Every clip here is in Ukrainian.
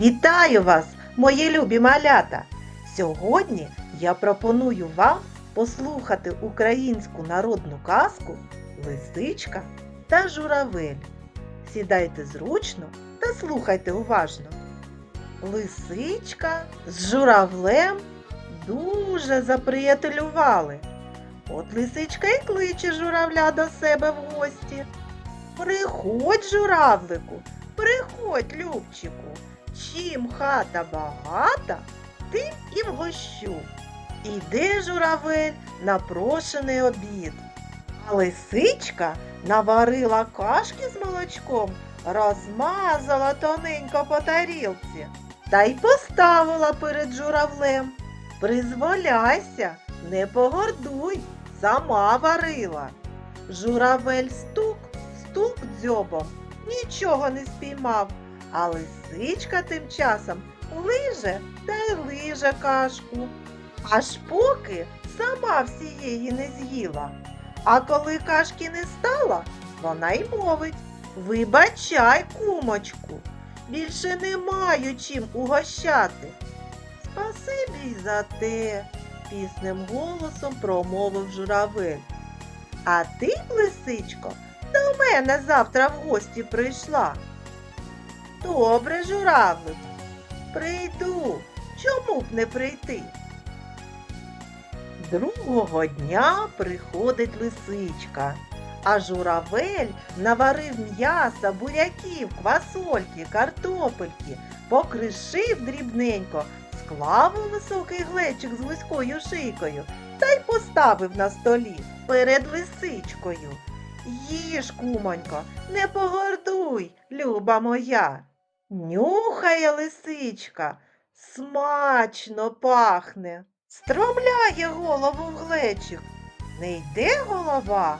Вітаю вас, мої любі малята! Сьогодні я пропоную вам послухати українську народну казку Лисичка та журавель. Сідайте зручно та слухайте уважно. Лисичка з журавлем дуже заприятелювали. От лисичка і кличе журавля до себе в гості. Приходь, журавлику, приходь, Любчику. Чим хата багата, тим і вгощу. Іде журавель на прошений обід. А лисичка наварила кашки з молочком, розмазала тоненько по тарілці та й поставила перед журавлем. Призволяйся, не погордуй, сама варила. Журавель стук, стук дзьобом, нічого не спіймав. А лисичка тим часом лиже та й лиже кашку, аж поки сама всієї не з'їла. А коли кашки не стало, вона й мовить Вибачай, кумочку, більше не маю чим угощати. Спасибі й за те, пісним голосом промовив журавель. А ти, лисичко, до мене завтра в гості прийшла. Добре, журавлику, прийду. Чому б не прийти? Другого дня приходить лисичка, а журавель наварив м'яса, буряків, квасольки, картопельки, покришив дрібненько, склав у високий глечик з вузькою шийкою та й поставив на столі перед лисичкою. Їж, кумонько, не погордуй, люба моя. Нюхає лисичка, смачно пахне, стромляє голову в глечик. Не йде голова,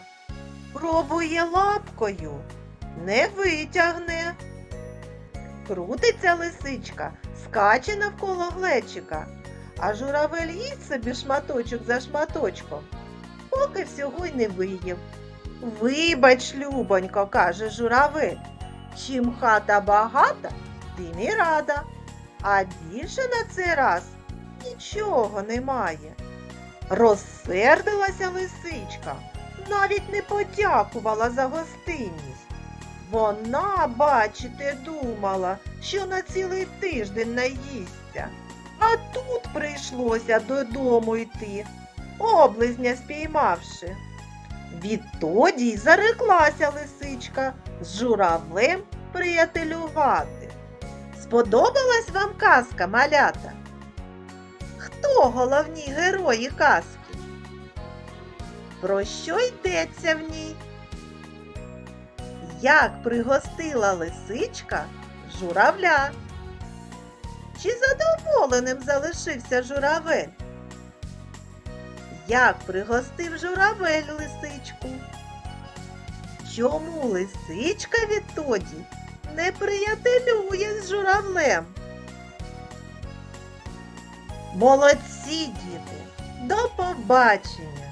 пробує лапкою, не витягне. Крутиться лисичка, скаче навколо глечика, а журавель їсть собі шматочок за шматочком, поки всього й не виїв. Вибач, любонько, каже журавель. Чим хата багата, тим і рада. А більше на цей раз нічого немає. Розсердилася лисичка, навіть не подякувала за гостинність. Вона, бачите, думала, що на цілий тиждень наїсться. А тут прийшлося додому йти, облизня спіймавши. Відтоді й зареклася лисичка з журавлем приятелювати. Сподобалась вам казка, малята? Хто головні герої казки? Про що йдеться в ній? Як пригостила лисичка журавля? Чи задоволеним залишився журавель? Як пригостив журавель лисичку? Чому лисичка відтоді не приятелює з журавлем? Молодці, діти! До побачення!